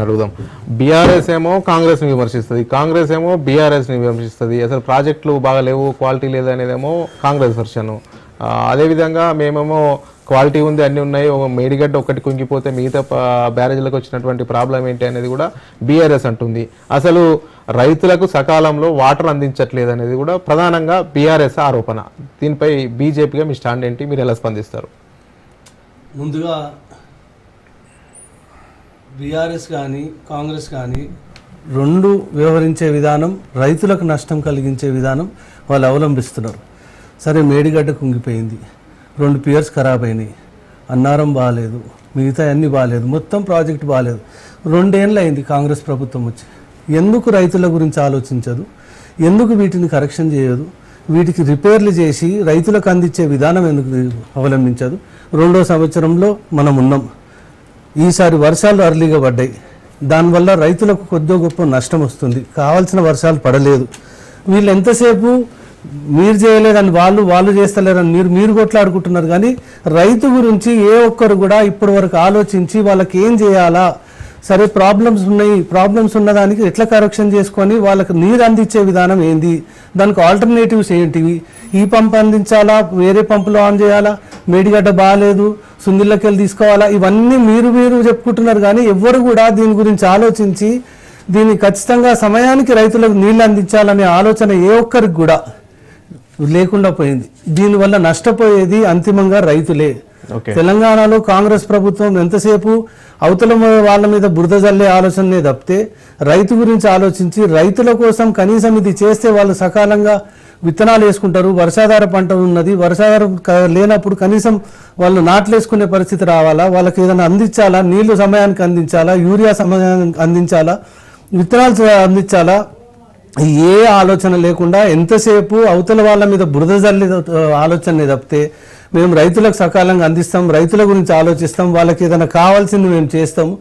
అడుగుదాం. బీఆర్ఎస్ ఏమో కాంగ్రెస్ని విమర్శిస్తుంది. కాంగ్రెస్ ఏమో బీఆర్ఎస్ని విమర్శిస్తుంది. అసలు ప్రాజెక్టులు బాగా లేవు క్వాలిటీ లేదు అనేదేమో కాంగ్రెస్ వర్షన్. అదేవిధంగా మేమేమో క్వాలిటీ ఉంది అన్నీ ఉన్నాయి. మేడిగడ్డ ఒకటి కుంగిపోతే మిగతా ప- బ్యారేజ్లకు వచ్చినటువంటి ప్రాబ్లం ఏంటి అనేది కూడా బీఆర్ఎస్ అంటుంది. అసలు రైతులకు సకాలంలో వాటర్ అందించట్లేదు అనేది కూడా ప్రధానంగా బీఆర్ఎస్ ఆరోపణ. దీనిపై బీజేపీగా మీ స్టాండ్ ఏంటి? మీరు ఎలా స్పందిస్తారు? ముందుగా బీఆర్ఎస్ కానీ కాంగ్రెస్ కానీ రెండు వ్యవహరించే విధానం రైతులకు నష్టం కలిగించే విధానం వాళ్ళు అవలంబిస్తున్నారు. సరే మేడిగడ్డ కుంగిపోయింది. రెండు పియర్స్ ఖరాబ్ అయినాయి. అన్నారం బాగాలేదు మిగతా అన్నీ బాగాలేదు మొత్తం ప్రాజెక్ట్ బాగాలేదు రెండేళ్ళు అయింది కాంగ్రెస్ ప్రభుత్వం వచ్చి. ఎందుకు రైతుల గురించి ఆలోచించదు? ఎందుకు వీటిని కరెక్షన్ చేయదు? వీటికి రిపేర్లు చేసి రైతులకు అందించే విధానం ఎందుకు అవలంబించదు? రెండో సంవత్సరంలో మనం ఉన్నాం. ఈసారి వర్షాలు అర్లీగా పడ్డాయి. దానివల్ల రైతులకు కొద్దో గొప్ప నష్టం వస్తుంది. కావాల్సిన వర్షాలు పడలేదు. వీళ్ళు ఎంతసేపు మీరు చేయలేదని వాళ్ళు వాళ్ళు చేస్తలేరని మీరు మీరు కొట్లాడుకుంటున్నారు. కానీ రైతు గురించి ఏ ఒక్కరు కూడా ఇప్పటి వరకు ఆలోచించి వాళ్ళకి ఏం చేయాలా? సరే ప్రాబ్లమ్స్ ఉన్నాయి. ప్రాబ్లమ్స్ ఉన్నదానికి ఎట్లా కరెక్షన్ చేసుకొని వాళ్ళకి నీరు అందించే విధానం ఏంది? దానికి ఆల్టర్నేటివ్స్ ఏంటివి? ఈ పంప్ అందించాలా? వేరే పంపులో ఆన్ చేయాలా? మేడిగడ్డ బాగాలేదు. సుందిళ్ళకి వెళ్ళి తీసుకోవాలా? ఇవన్నీ మీరు మీరు చెప్పుకుంటున్నారు కానీ ఎవ్వరు కూడా దీని గురించి ఆలోచించి దీన్ని ఖచ్చితంగా సమయానికి రైతులకు నీళ్ళు అందించాలనే ఆలోచన ఏ ఒక్కరికి కూడా లేకుండా పోయింది. దీనివల్ల నష్టపోయేది అంతిమంగా రైతులే. ఓకే. తెలంగాణలో కాంగ్రెస్ ప్రభుత్వం ఎంతసేపు అవతల వాళ్ళ మీద బురద జల్లే ఆలోచననే తప్పితే రైతు గురించి ఆలోచించి రైతుల కోసం కనీసం ఇది చేస్తే వాళ్ళు సకాలంగా విత్తనాలు వేసుకుంటారు వర్షాధార పంట ఉన్నది వర్షాధారం లేనప్పుడు కనీసం వాళ్ళు నాట్లు వేసుకునే పరిస్థితి రావాలా? వాళ్ళకి ఏదైనా అందించాలా? నీళ్ళు సమయానికి అందించాలా? యూరియా సమయానికి అందించాలా? విత్తనాలు అందించాలా? ఏ ఆలోచన లేకుండా ఎంతసేపు అవతల వాళ్ళ మీద బురద జల్లి ఆలోచన తప్పితే మేము రైతులకు సకాలంగా అందిస్తాం రైతుల గురించి ఆలోచిస్తాం వాళ్ళకి ఏదైనా కావాల్సింది మేము చేస్తాము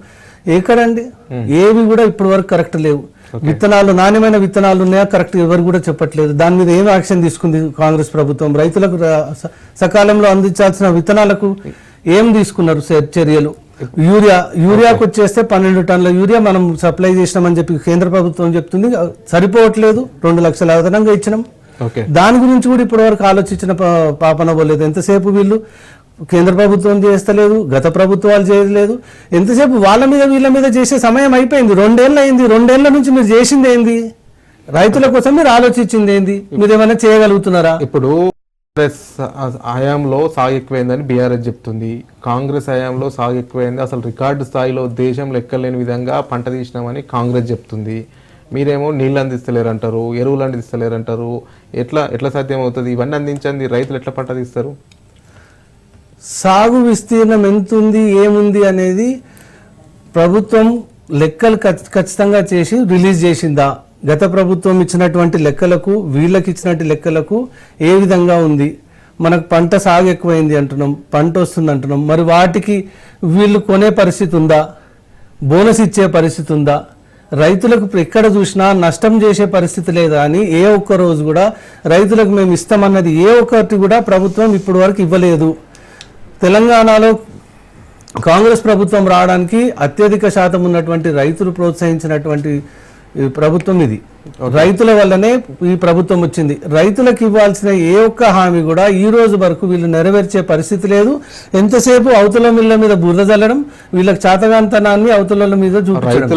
ఎక్కడండి ఏవి కూడా ఇప్పటి వరకు కరెక్ట్ లేవు. విత్తనాలు నాణ్యమైన విత్తనాలు ఉన్నాయా? కరెక్ట్ ఎవరు కూడా చెప్పట్లేదు. దాని మీద ఏం యాక్షన్ తీసుకుంది కాంగ్రెస్ ప్రభుత్వం? రైతులకు సకాలంలో అందించాల్సిన విత్తనాలకు ఏం తీసుకున్నారు చర్యలు? యూరియా యూరియాకు వచ్చేస్తే పన్నెండు టన్నుల యూరియా మనం సప్లై చేసినామని చెప్పి కేంద్ర ప్రభుత్వం చెప్తుంది. సరిపోవట్లేదు. రెండు లక్షల అదనంగా ఇచ్చినాం. దాని గురించి కూడా ఇప్పటివరకు ఆలోచించిన పా- పాపన పోలేదు. ఎంతసేపు వీళ్ళు కేంద్ర ప్రభుత్వం చేస్తలేదు గత ప్రభుత్వాలు చేయలేదు. ఎంతసేపు వాళ్ళ మీద వీళ్ళ మీద చేసే సమయం అయిపోయింది. రెండేళ్ళు అయింది రెండేళ్ళ నుంచి మీరు చేసింది ఏంది రైతుల కోసం మీరు ఆలోచించింది ఏంది మీరు ఏమైనా చేయగలుగుతున్నారా? ఇప్పుడు హయాంలో సాగు ఎక్కువైందని బీఆర్ఎస్ చెప్తుంది. కాంగ్రెస్ హయాంలో సాగు ఎక్కువైంది అసలు రికార్డు స్థాయిలో దేశం లెక్కలేని విధంగా పంట తీసినామని కాంగ్రెస్ చెప్తుంది. మీరేమో నీళ్ళు అందిస్తలేరు అంటారు ఎరువులు అందిస్తలేరు అంటారు ఎట్లా ఎట్లా సాధ్యం అవుతుంది ఇవన్నీ అందించండి. రైతులు ఎట్లా పంట తీస్తారు? సాగు విస్తీర్ణం ఎంత ఉంది ఏముంది అనేది ప్రభుత్వం లెక్కలు ఖచ్చితంగా చేసి రిలీజ్ చేసిందా? గత ప్రభుత్వం ఇచ్చినటువంటి లెక్కలకు వీళ్ళకి ఇచ్చినటువంటి లెక్కలకు ఏ విధంగా ఉంది? మనకు పంట సాగు ఎక్కువైంది అంటున్నాం పంట వస్తుంది అంటున్నాం. మరి వాటికి వీళ్ళు కొనే పరిస్థితి ఉందా? బోనస్ ఇచ్చే పరిస్థితి ఉందా? రైతులకు ఎక్కడ చూసినా నష్టం చేసే పరిస్థితి లేదా అని ఏ ఒక్క రోజు కూడా రైతులకు మేము ఇస్తామన్నది ఏ ఒక్కటి కూడా ప్రభుత్వం ఇప్పటి వరకు ఇవ్వలేదు. తెలంగాణలో కాంగ్రెస్ ప్రభుత్వం రావడానికి అత్యధిక శాతం ఉన్నటువంటి రైతులు ప్రోత్సహించినటువంటి ప్రభుత్వం ఇది. రైతుల వల్లనే ఈ ప్రభుత్వం వచ్చింది. రైతులకు ఇవ్వాల్సిన ఏ ఒక్క హామీ కూడా ఈ రోజు వరకు వీళ్ళు నెరవేర్చే పరిస్థితి లేదు. ఎంతసేపు అవతల మిల్ల మీద బురద జల్లడం వీళ్ళకి చాతగాంతనాన్ని అవతల మీద చూపించడం.